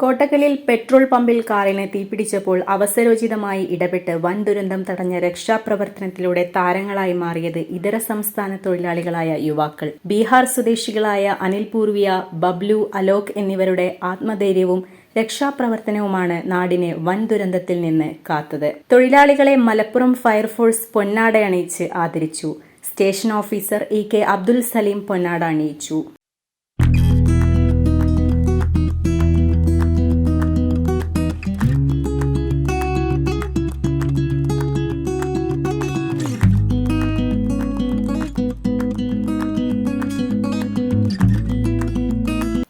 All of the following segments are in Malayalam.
കോട്ടക്കലിൽ പെട്രോൾ പമ്പിൽ കാറിനെ തീപിടിച്ചപ്പോൾ അവസരോചിതമായി ഇടപെട്ട് വൻ ദുരന്തം തടഞ്ഞ രക്ഷാപ്രവർത്തനത്തിലൂടെ താരങ്ങളായി മാറിയത് ഇതര സംസ്ഥാന തൊഴിലാളികളായ യുവാക്കൾ. ബീഹാർ സ്വദേശികളായ അനിൽ പൂർവിയ ബബ്ലു അലോക് എന്നിവരുടെ ആത്മധൈര്യവും രക്ഷാപ്രവർത്തനവുമാണ് നാടിനെ വൻ ദുരന്തത്തിൽ നിന്ന് കാത്തത്. തൊഴിലാളികളെ മലപ്പുറം ഫയർഫോഴ്സ് പൊന്നാടയണിയിച്ച് ആദരിച്ചു. Station officer E K Abdul Saleem പൊന്നാട അണിയിച്ചു.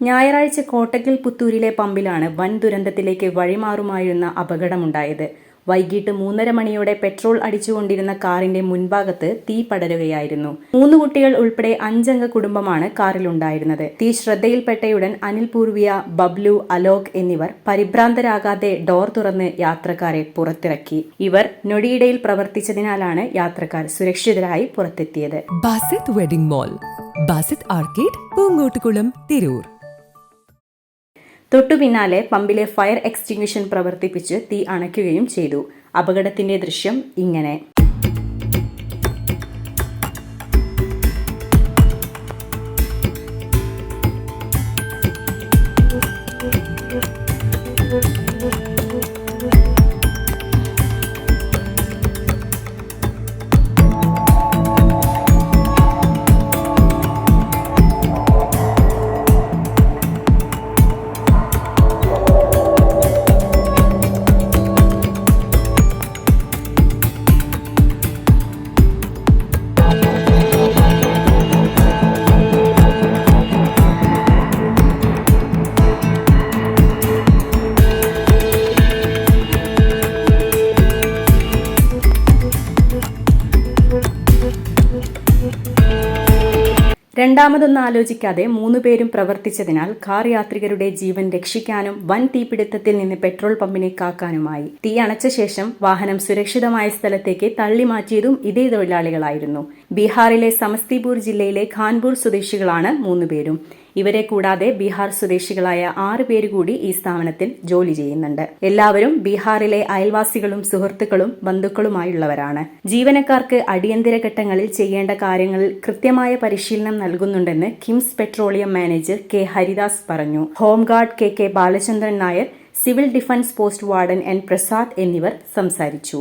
ഞായറാഴ്ച കോട്ടക്കൽ പുത്തൂരിലെ പമ്പിലാണ് വൻ ദുരന്തത്തിലേക്ക് വഴിമാറുമായിരുന്ന അപകടമുണ്ടായത്. വൈകിട്ട് മൂന്നര മണിയോടെ പെട്രോൾ അടിച്ചുകൊണ്ടിരുന്ന കാറിന്റെ മുൻഭാഗത്ത് തീ പടരുകയായിരുന്നു. മൂന്ന് കുട്ടികൾ ഉൾപ്പെടെ അഞ്ചംഗ കുടുംബമാണ് കാറിലുണ്ടായിരുന്നത്. തീ ശ്രദ്ധയിൽപ്പെട്ടയുടൻ അനിൽ പൂർവിയ ബബ്ലു അലോക് എന്നിവർ പരിഭ്രാന്തരാകാതെ ഡോർ തുറന്ന് യാത്രക്കാരെ പുറത്തിറക്കി. ഇവർ നൊടിയിടയിൽ പ്രവർത്തിച്ചതിനാലാണ് യാത്രക്കാർ സുരക്ഷിതരായി പുറത്തെത്തിയത്. Basith wedding mall Basith arcade Poongottukulam Tirur തൊട്ടു പിന്നാലെ പമ്പിലെ ഫയർ എക്സ്റ്റിങ്ഷൻ പ്രവർത്തിപ്പിച്ച് തീ അണയ്ക്കുകയും ചെയ്തു. അപകടത്തിന്റെ ദൃശ്യം ഇങ്ങനെ. രണ്ടാമതൊന്നും ആലോചിക്കാതെ മൂന്നുപേരും പ്രവർത്തിച്ചതിനാൽ കാർ യാത്രികരുടെ ജീവൻ രക്ഷിക്കാനും വൻ തീപിടുത്തത്തിൽ നിന്ന് പെട്രോൾ പമ്പിനെ കാക്കാനുമായി. തീ അണച്ച ശേഷം വാഹനം സുരക്ഷിതമായ സ്ഥലത്തേക്ക് തള്ളി മാറ്റിയതും ഇതേ തൊഴിലാളികളായിരുന്നു. ബീഹാറിലെ സമസ്തിപൂർ ജില്ലയിലെ ഖാൻപൂർ സ്വദേശികളാണ് മൂന്നുപേരും ഇവരെ കൂടാതെ ബീഹാർ സ്വദേശികളായ ആറ് പേര് കൂടി ഈ സ്ഥാപനത്തിൽ ജോലി ചെയ്യുന്നുണ്ട്. എല്ലാവരും ബീഹാറിലെ അയൽവാസികളും സുഹൃത്തുക്കളും ബന്ധുക്കളുമായുള്ളവരാണ്. ജീവനക്കാർക്ക് അടിയന്തര ഘട്ടങ്ങളിൽ ചെയ്യേണ്ട കാര്യങ്ങളിൽ കൃത്യമായ പരിശീലനം നൽകുന്നുണ്ടെന്ന് KIMS petroleum manager K Haridas പറഞ്ഞു. Home guard K K Balachandran Nair civil defence post warden N Prasad എന്നിവർ സംസാരിച്ചു.